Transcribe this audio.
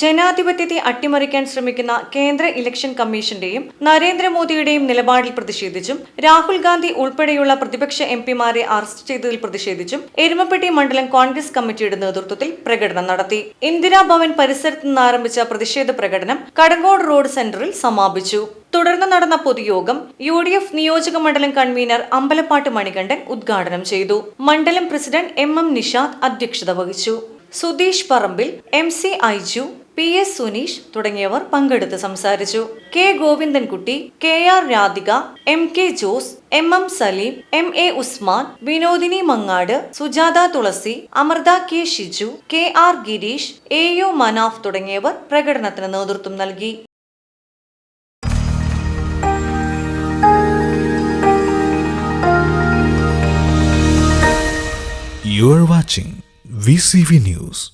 ജനാധിപത്യത്തെ അട്ടിമറിക്കാൻ ശ്രമിക്കുന്ന കേന്ദ്ര ഇലക്ഷൻ കമ്മീഷന്റെയും നരേന്ദ്രമോദിയുടെയും നിലപാടിൽ പ്രതിഷേധിച്ചും രാഹുൽ ഗാന്ധി ഉൾപ്പെടെയുള്ള പ്രതിപക്ഷ എം പിമാരെ അറസ്റ്റ് ചെയ്തതിൽ പ്രതിഷേധിച്ചും എരുമപ്പെട്ടി മണ്ഡലം കോൺഗ്രസ് കമ്മിറ്റിയുടെ നേതൃത്വത്തിൽ പ്രകടനം നടത്തി. ഇന്ദിരാഭവൻ പരിസരത്ത് നിന്ന് ആരംഭിച്ച പ്രതിഷേധ പ്രകടനം കടങ്ങോട് റോഡ് സെന്ററിൽ സമാപിച്ചു. തുടർന്ന് നടന്ന പൊതുയോഗം യു ഡി എഫ് നിയോജക മണ്ഡലം കൺവീനർ അമ്പലപ്പാട്ട് മണികണ്ഠൻ ഉദ്ഘാടനം ചെയ്തു. മണ്ഡലം പ്രസിഡന്റ് എം എം നിഷാദ് അധ്യക്ഷത വഹിച്ചു. Sudheesh Parambil M C Aiju P S Suneesh തുടങ്ങിയവർ പങ്കെടുത്ത് സംസാരിച്ചു K Govindankutty K R Radhika M K Jose M M Saleem M A Usman Vinodini Mangad Sujatha Thulasi Amritha K Shiju K R Gireesh A U Manaf തുടങ്ങിയവർ പ്രകടനത്തിന് നേതൃത്വം നൽകി You are watching VCV News.